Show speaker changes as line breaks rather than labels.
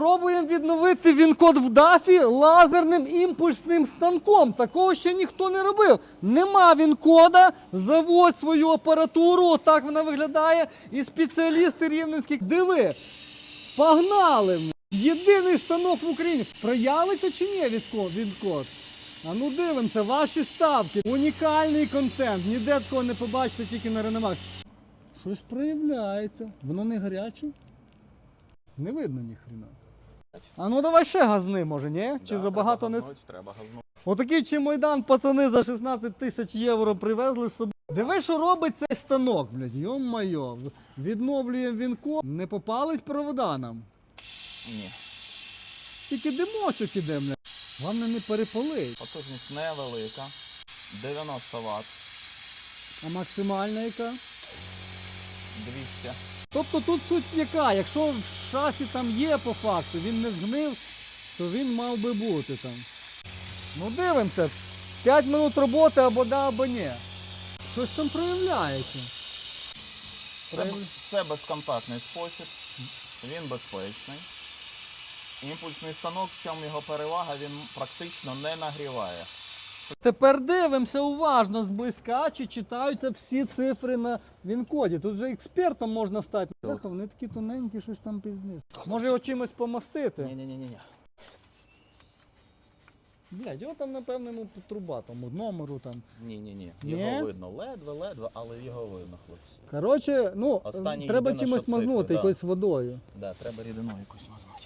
Спробуємо відновити він-код в дафі лазерним імпульсним станком. Такого ще ніхто не робив. Нема він-кода, заводь свою апаратуру, отак вона виглядає. І спеціалісти рівненські. Диви, погнали! Єдиний станок в Україні. Проявиться чи ні він-код? А ну дивимося, ваші ставки. Унікальний контент. Ніде такого не побачите, тільки на Ренемакс. Щось проявляється. Воно не гаряче? Не видно ніхрена. А ну давай ще газни, може, ні? Чи
Да,
забагато
треба
не.
газнуть, Треба газнути.
Отакий чемойдан пацани за 16 тисяч євро привезли з собою. Диви, що робить цей станок, блядь, йо-майо. Відновлюємо вінко, не попалить провода нам.
Ні.
Тільки димочок іде, блядь. Головне не перепалить.
Потужність невелика. 90 Вт.
А максимальна яка?
200.
Тобто тут суть яка, якщо в шасі там є по факту, він не згнив, то він мав би бути там. Ну дивимося. 5 минут роботи або да, або ні. Щось там проявляється.
Це, це безконтактний спосіб. Він безпечний. Імпульсний станок, в чому його перевага, він практично не нагріває.
Тепер дивимося уважно зблизька, чи читаються всі цифри на він-коді. Тут вже експертом можна стати. Бляха, вони такі тоненькі, щось там пізніше. Може його чимось помастити?
Ні-ні-ні.
Блядь, його там, напевно, ну, труба там, у номеру там.
Ні-ні-ні.
Ні?
Його видно. Ледве-ледве, але його видно, хлопці.
Коротше, ну,
Останній
треба
єдине,
чимось
цифри,
мазнути,
да.
якоюсь водою.
Да, треба рідину якусь мазнути.